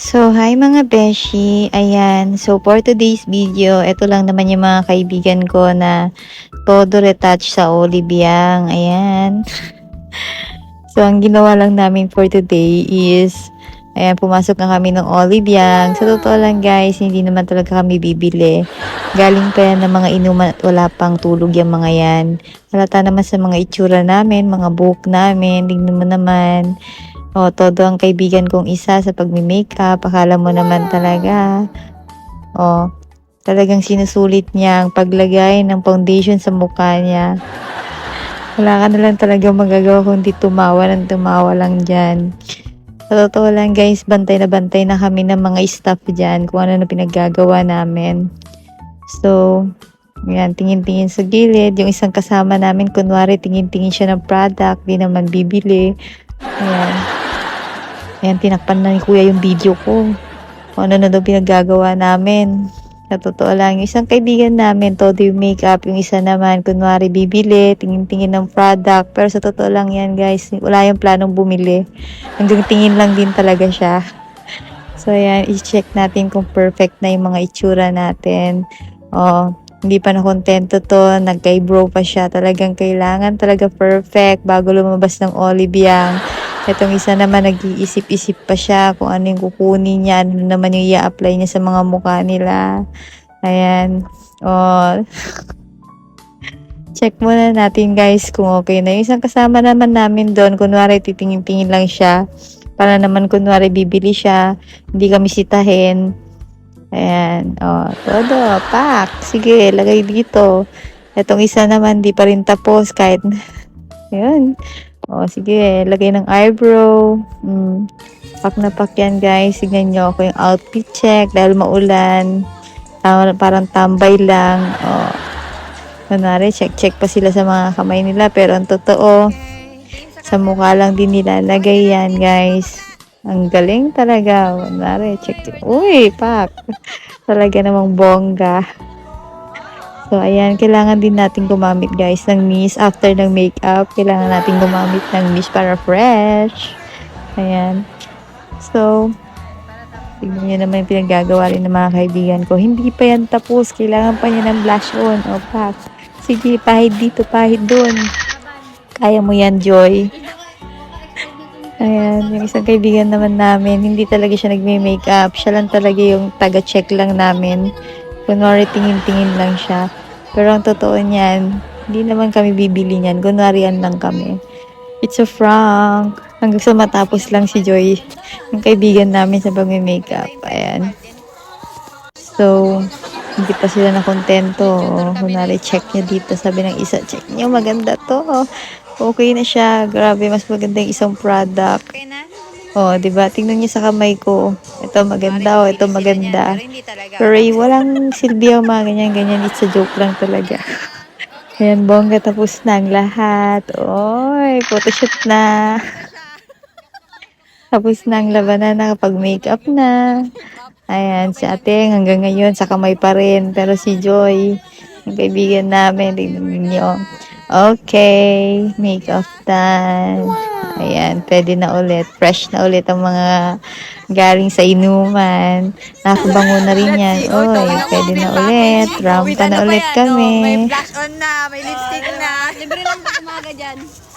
So, hi mga beshi. Ayan. So, for today's video, ito lang naman yung mga kaibigan ko na todo retouch sa Oliviang. Ayan. so, ang ginawa lang namin for today is, ayan, pumasok na kami ng Oliviang. Sa totoo lang guys, hindi naman talaga kami bibili. Galing pa yan ng mga inuman at wala pang tulog yung mga yan. Halata naman sa mga itsura namin, mga buhok namin. Tingnan mo naman. O, todo ang kaibigan kong isa sa pagmi-makeup. Akala mo naman talaga. O, talagang sinusulit niya ang paglagay ng foundation sa mukha niya. Wala ka na lang talaga magagawa kundi tumawa ng tumawa lang dyan. Sa totoo lang guys, bantay na bantay na kami ng mga staff dyan kung ano na pinaggagawa namin. So, yan, tingin-tingin sa gilid. Yung isang kasama namin, kunwari, tingin-tingin siya ng product, di naman bibili. Ayan. Ayan, tinakpan na ni kuya yung video ko. Kung ano na daw pinaggagawa namin. Sa totoo lang, yung isang kaibigan namin, todo yung makeup. Yung isa naman, kunwari, bibili, tingin-tingin ng product. Pero sa totoo lang yan, guys, wala yung planong bumili. Hanggang tingin lang din talaga siya. So, ayan, i-check natin kung perfect na yung mga itsura natin. Oh, hindi pa na kontento to, nagka-eyebrow pa siya. Talagang kailangan talaga perfect bago lumabas ng Oliviang. Itong isa naman, nag-iisip-isip pa siya kung ano yung kukunin niya, ano naman yung i-apply niya sa mga mukha nila. Ayan. Oh. Check muna natin guys kung okay na. Yung isang kasama naman namin doon, kunwari titingin-tingin lang siya. Para naman kunwari bibili siya, hindi kami sitahin. Ayan. Oh, todo. Pak. Sige, lagay dito. Itong isa naman, di pa rin tapos kahit... Ayan. O, sige, lagay ng eyebrow. Mm. Pak na pak yan, guys. Signan nyo ako yung outfit check dahil maulan. Tama, parang tambay lang. O, kunwari, check-check pa sila sa mga kamay nila. Pero ang totoo, sa mukha lang din nilalagay yan, guys. Ang galing talaga. Kunwari, check-check. Uy, pak. Talaga namang bongga. So, ayan, kailangan din natin gumamit guys ng mist after ng makeup. Kailangan natin gumamit ng mist para fresh. Ayan. So, tignan nyo naman yung pinaggagawa rin ng mga kaibigan ko. Hindi pa yan tapos. Kailangan pa niya ng blush on. O, pak. Sige, pahid dito, pahid dun. Kaya mo yan, Joy. Ayan, yung isang kaibigan naman namin, hindi talaga siya nagme-makeup. Siya lang talaga yung taga-check lang namin. Kunwari tingin-tingin lang siya. Pero ang totoo niyan, hindi naman kami bibili niyan. Kunwari yan lang kami. It's a prank. Hanggang sa matapos lang si Joy, yung kaibigan namin sa pagme-makeup. Ayan. So, hindi pa sila na kontento. Kunwari, check niya dito. Sabi ng isa, check niyo, maganda to. Okay na siya. Grabe, mas maganda yung isang product. Oh, 'di ba? Tingnan niyo sa kamay ko. Ito maganda, oh, ito maganda. Pero walang silbi ang mga ganyan-ganyan. It's a joke lang talaga. Ayan, bongga. Tapos na ang lahat. Oy, photoshoot na. Tapos na ang labanan na kapag makeup na. Ayan, si ate hanggang ngayon sa kamay pa rin. Pero si Joy, ang kaibigan namin, tingnan niyo. Okay, makeup done. Ayan, pwede na ulit. Fresh na ulit ang mga galing sa inuman. Nakabango na rin yan. Oy, pwede na ulit. Rampa na ulit May kami. blush on na, may lipstick na. Libre lang umaga dyan.